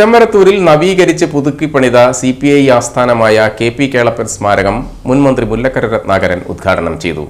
ചെമ്മരത്തൂരിൽ നവീകരിച്ച് പുതുക്കി പണിത സി പി ഐ ആസ്ഥാനമായ കെ പി കേളപ്പൻ സ്മാരകം മുൻമന്ത്രി മുല്ലക്കര രത്നാകരൻ ഉദ്ഘാടനം ചെയ്തു.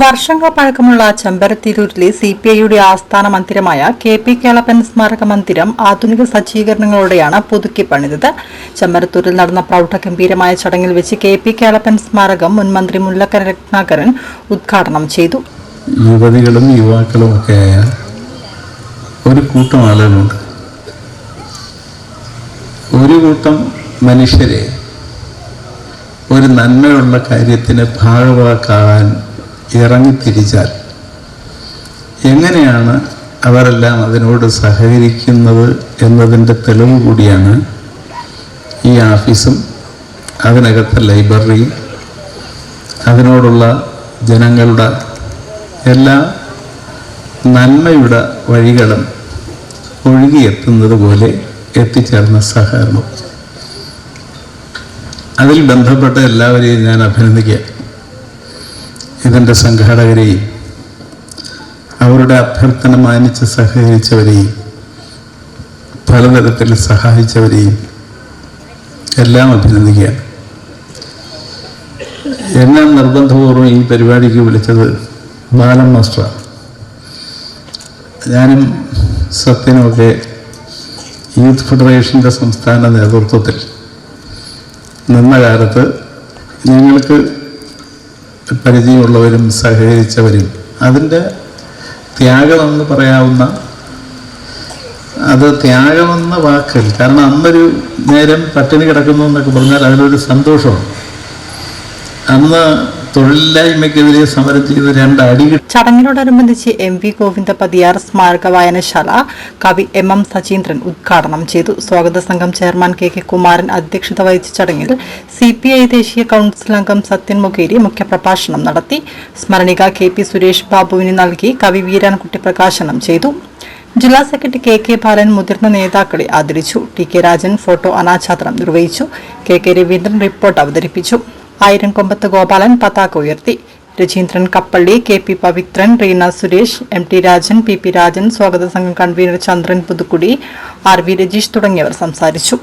വർഷങ്ങൾ പഴക്കമുള്ള ചെമ്പരത്തിരൂരിലെ സി പി ഐയുടെ ആസ്ഥാന മന്ദിരമായ കെ പി കേളപ്പൻ സ്മാരക മന്ദിരം ആധുനിക സജ്ജീകരണങ്ങളോടെയാണ് പുതുക്കി പണിതത്. ചെമ്പരത്തൂരിൽ നടന്ന പ്രൗഢഗംഭീരമായ ചടങ്ങിൽ വെച്ച് കെ പി കേളപ്പൻ സ്മാരകം മുൻമന്ത്രി മുല്ലക്കര രത്നാകരൻ ഉദ്ഘാടനം ചെയ്തു. യുവതികളും യുവാക്കളും ഒക്കെ ഒരു കൂട്ടം ആളുകളുണ്ട്. ഒരു കൂട്ടം മനുഷ്യരെ ഒരു നന്മയുള്ള കാര്യത്തിന് ഭാഗവാക്കാകാൻ ഇറങ്ങിത്തിരിച്ചാൽ എങ്ങനെയാണ് അവരെല്ലാം അതിനോട് സഹകരിക്കുന്നത് എന്നതിന്റെ തെളിവ് കൂടിയാണ് ഈ ആഫീസും അതിനകത്തെ ലൈബ്രറിയും അതിനോടുള്ള ജനങ്ങളുടെ എല്ലാ നന്മയുടെ വഴികളും ഒഴുകിയെത്തുന്നത് പോലെ എത്തിച്ചേർന്ന സഹകരണം. അതിൽ ബന്ധപ്പെട്ട എല്ലാവരെയും ഞാൻ അഭിനന്ദിക്കുക. ഇതിന്റെ സംഘാടകരെയും അവരുടെ അഭ്യർത്ഥന മാനിച്ച് സഹകരിച്ചവരെയും പലതരത്തിൽ സഹായിച്ചവരെയും എല്ലാം അഭിനന്ദിക്കുകയാണ്. എന്നെ നിർബന്ധപൂർവം ഈ പരിപാടിക്ക് വിളിച്ചത് ബാലൻ മാസ്റ്ററാണ് ഞാനും സത്യനുമൊക്കെ യൂത്ത് ഫെഡറേഷന്റെ സംസ്ഥാന നേതൃത്വത്തിൽ നിന്ന കാലത്ത് ഞങ്ങൾക്ക് പരിചയമുള്ളവരും സഹകരിച്ചവരും. അതിന്റെ ത്യാഗമെന്ന് പറയാവുന്ന അത് ത്യാഗമെന്ന വാക്കിൽ കാരണം അന്നൊരു നേരം പട്ടിണി കിടക്കുന്നു എന്നൊക്കെ പറഞ്ഞാൽ അതിനൊരു സന്തോഷമാണ്. അന്ന് തൊഴിലില്ലായ്മയ്ക്കെതിരെ സമരം ചെയ്ത് രണ്ട് അടി ചടങ്ങിനോടനുബന്ധിച്ച് എം വി ഗോവിന്ദ പതിയാർ സ്മാരക വായനശാല കവി എം എം സജീന്ദ്രൻ ഉദ്ഘാടനം ചെയ്തു. സ്വാഗത സംഘം ചെയർമാൻ കെ കെ കുമാരൻ അധ്യക്ഷത വഹിച്ച ചടങ്ങിൽ സി പി ഐ ദേശീയ കൗൺസിൽ അംഗം സത്യൻ മുഖേരി മുഖ്യപ്രഭാഷണം നടത്തി. സ്മരണിക കെ പി സുരേഷ് ബാബുവിന് നൽകി കവി വീരാൻകുട്ടി പ്രകാശനം ചെയ്തു. ജില്ലാ സെക്രട്ടറി കെ കെ ബാലൻ മുതിർന്ന നേതാക്കളെ ആദരിച്ചു. ടി കെ രാജൻ ഫോട്ടോ അനാച്ഛാദനം നിർവഹിച്ചു. കെ കെ രവീന്ദ്രൻ റിപ്പോർട്ട് അവതരിപ്പിച്ചു. ആയിരം കൊമ്പത്ത് ഗോപാലൻ പതാക ഉയർത്തി. Rajeendran Kappalli K P Pavithran Reena Suresh M T Rajan P P Rajan സ്വാഗത സംഘം convener Chandran Puthukkudi R V Rajeesh തുടങ്ങിയവർ സംസാരിച്ചു.